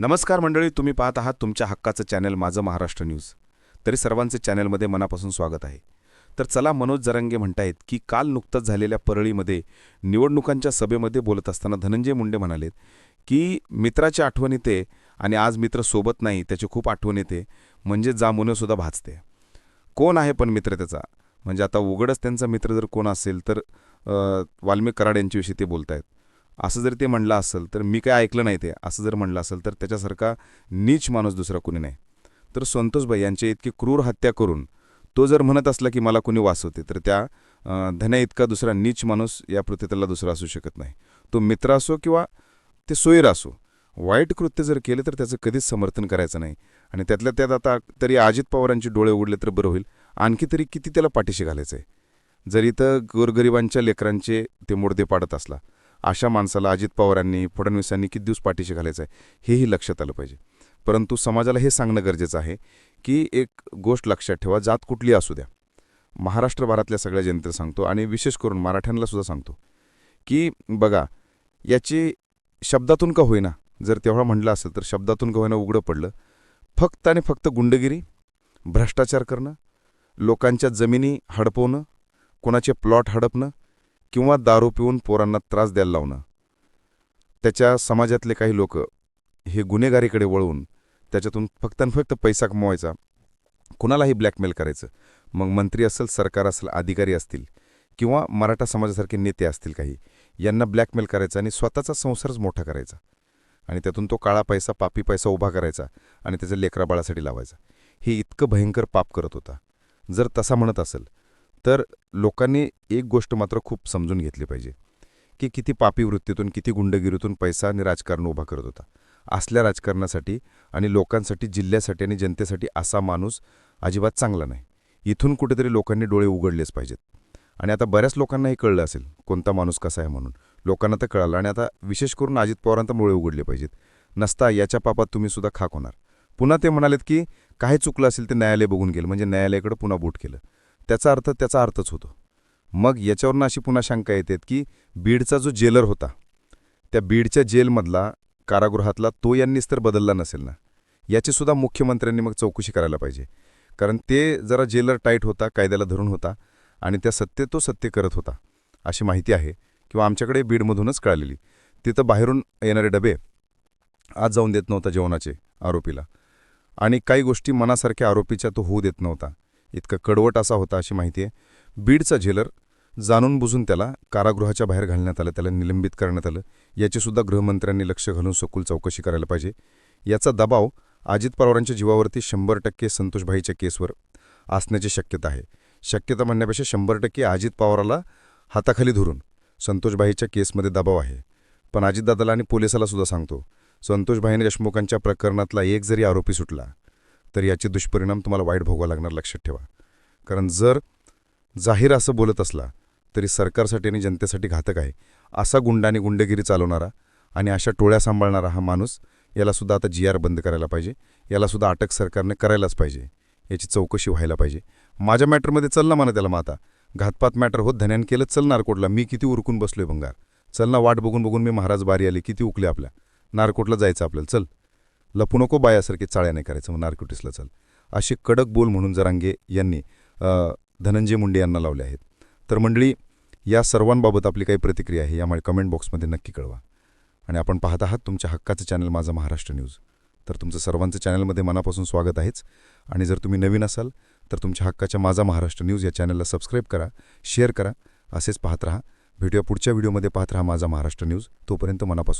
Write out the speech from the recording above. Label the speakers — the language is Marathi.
Speaker 1: नमस्कार मंडळी तुम्ही पाहत आहात तुमच्या हक्काचं चॅनल माझं महाराष्ट्र न्यूज. तरी सर्वांचे चॅनलमध्ये मनापासून स्वागत आहे. तर चला मनोज जरंगे म्हणतायत की काल नुकतंच झालेल्या परळीमध्ये निवडणुकांच्या सभेमध्ये बोलत असताना धनंजय मुंडे म्हणालेत की मित्राची आठवण येते आणि आज मित्र सोबत नाही त्याची खूप आठवण येते म्हणजे जामुनंसुद्धा भाजते. कोण आहे पण मित्र त्याचा? म्हणजे आता उघडच त्यांचा मित्र जर कोण असेल तर अ, वाल्मिक कराड यांच्याविषयी ते बोलत आहेत असं जर ते म्हणलं असेल तर मी काय ऐकलं नाही ते. असं जर म्हणलं असेल तर त्याच्यासारखा नीच माणूस दुसरा कुणी नाही. तर संतोषभाई यांची इतकी क्रूर हत्या करून तो जर म्हणत असला की मला कुणी वाचवते तर त्या धन्या इतका दुसरा नीच माणूस या पृथ्वीतला दुसरा असू शकत नाही. तो मित्र असो किंवा ते सोयीर असो वाईट कृत्य जर केले तर त्याचं कधीच समर्थन करायचं नाही. आणि त्यातल्या त्यात आता तरी अजित पवारांचे डोळे उघडले तर बरं होईल. आणखी तरी किती त्याला पाठीशी घालायचं आहे जर इथं गोरगरिबांच्या लेकरांचे ते मोडदे पाडत असला अशा माणसाला अजित पवारांनी फडणवीसांनी किती दिवस पाठीशी घालायचं आहे हेही लक्षात आलं पाहिजे. परंतु समाजाला हे सांगणं गरजेचं आहे की एक गोष्ट लक्षात ठेवा जात कुठली असू द्या. महाराष्ट्रभरातल्या सगळ्या जनतेला सांगतो आणि विशेष करून मराठ्यांना सुद्धा सांगतो की बघा याची शब्दातून का होईना जर तेव्हा म्हटलं असेल तर शब्दातून का होईना उघडं पडलं. फक्त आणि फक्त गुंडगिरी भ्रष्टाचार करणं लोकांच्या जमिनी हडपवणं कोणाचे प्लॉट हडपणं किंवा दारू पिऊन पोरांना त्रास द्यायला लावणं. त्याच्या समाजातले काही लोक हे गुन्हेगारीकडे वळवून त्याच्यातून फक्त आणि फक्त पैसा कमवायचा. कुणालाही ब्लॅकमेल करायचं. मग मंत्री असेल सरकार असेल अधिकारी असतील किंवा मराठा समाजासारखे नेते असतील काही यांना ब्लॅकमेल करायचा आणि स्वतःचा संसारच मोठा करायचा. आणि त्यातून तो काळा पैसा पापी पैसा उभा करायचा आणि त्याच्या लेकराबाळासाठी लावायचा. हे इतकं भयंकर पाप करत होता. जर तसा म्हणत असेल तर लोकांनी एक गोष्ट मात्र खूप समजून घेतली पाहिजे की किती पापी वृत्तीतून किती गुंडगिरीतून पैसा आणि राजकारण उभा करत होता. असल्या राजकारणासाठी आणि लोकांसाठी जिल्ह्यासाठी आणि जनतेसाठी असा माणूस अजिबात चांगला नाही. इथून कुठेतरी लोकांनी डोळे उघडलेच पाहिजेत. आणि आता बऱ्याच लोकांना हे कळलं असेल कोणता माणूस कसा आहे म्हणून. लोकांना तर कळालं आणि आता विशेष करून अजित पवारांत डोळे उघडले पाहिजेत. नसता याच्या पापात तुम्ही सुद्धा खाक होणार. पुन्हा ते म्हणालेत की काही चुकलं असेल ते न्यायालय बघून गेलं म्हणजे न्यायालयाकडे पुन्हा बूट केलं. त्याचा अर्थ त्याचा अर्थच होतो. मग याच्यावरनं अशी पुन्हा शंका येतात की बीडचा जो जेलर होता त्या बीडच्या जेलमधला कारागृहातला तो यांनीच तर बदलला नसेल ना? याचीसुद्धा मुख्यमंत्र्यांनी मग चौकशी करायला पाहिजे. कारण ते जरा जेलर टाईट होता कायद्याला धरून होता आणि त्या सत्य तो सत्य करत होता अशी माहिती आहे किंवा आमच्याकडे बीडमधूनच कळालेली. तिथं बाहेरून येणारे डबे आज जाऊन देत नव्हता जेवणाचे आरोपीला. आणि काही गोष्टी मनासारख्या आरोपीच्या तो होऊ देत नव्हता. इतकं कडवट असा होता अशी माहिती आहे. बीडचा झेलर जाणून बुजून त्याला कारागृहाच्या बाहेर घालण्यात आलं त्याला निलंबित करण्यात आलं. याचीसुद्धा गृहमंत्र्यांनी लक्ष घालून सखोल चौकशी करायला पाहिजे. याचा दबाव अजित पवारांच्या जीवावरती शंभर टक्के संतोषभाईच्या केसवर असण्याची शक्यता आहे. शक्यता म्हणण्यापेक्षा शंभर टक्के अजित पवाराला हाताखाली धरून संतोषभाईच्या केसमध्ये दबाव आहे. पण अजितदादाला आणि पोलिसाला सुद्धा सांगतो संतोषभाईने देशमुखांच्या प्रकरणातला एक जरी आरोपी सुटला तर याचे दुष्परिणाम तुम्हाला वाईट भोगावं लागणार लक्षात ठेवा. कारण जर जाहीर असं बोलत असला तरी सरकारसाठी आणि जनतेसाठी घातक आहे. असा गुंडाने गुंडगिरी चालवणारा आणि अशा टोळ्या सांभाळणारा हा माणूस यालासुद्धा आता जी आर बंद करायला पाहिजे. यालासुद्धा अटक सरकारने करायलाच पाहिजे. याची चौकशी व्हायला पाहिजे. माझ्या मॅटरमध्ये चल ना म्हणा त्याला मग आता घातपात मॅटर होत धन्यान केलं चल नारकोटला. मी किती उरकून बसलोय भंगार. चल ना वाट बघून बघून मी महाराज बारी आली किती उकले आपल्या. नारकोटला जायचं आपल्याला. चल. लपू नको बायासारखी चाळ्या नाही करायचं मग आर्क्युटिसला चल. असे कडक बोल म्हणून जरांगे यांनी धनंजय मुंडे यांना लावले आहेत. तर मंडळी या सर्वांबाबत आपली काही प्रतिक्रिया आहे यामुळे कमेंट बॉक्समध्ये नक्की कळवा. आणि आपण पाहत आहात तुमच्या हक्काचं चॅनल माझा महाराष्ट्र न्यूज तर तुमचं सर्वांचं चॅनलमध्ये मनापासून स्वागत आहेच. आणि जर तुम्ही नवीन असाल तर तुमच्या हक्काच्या माझा महाराष्ट्र न्यूज या चॅनलला सबस्क्राईब करा शेअर करा असेच पाहत राहा. भेटूया पुढच्या व्हिडिओमध्ये पाहत राहा माझा महाराष्ट्र न्यूज तोपर्यंत मनापासून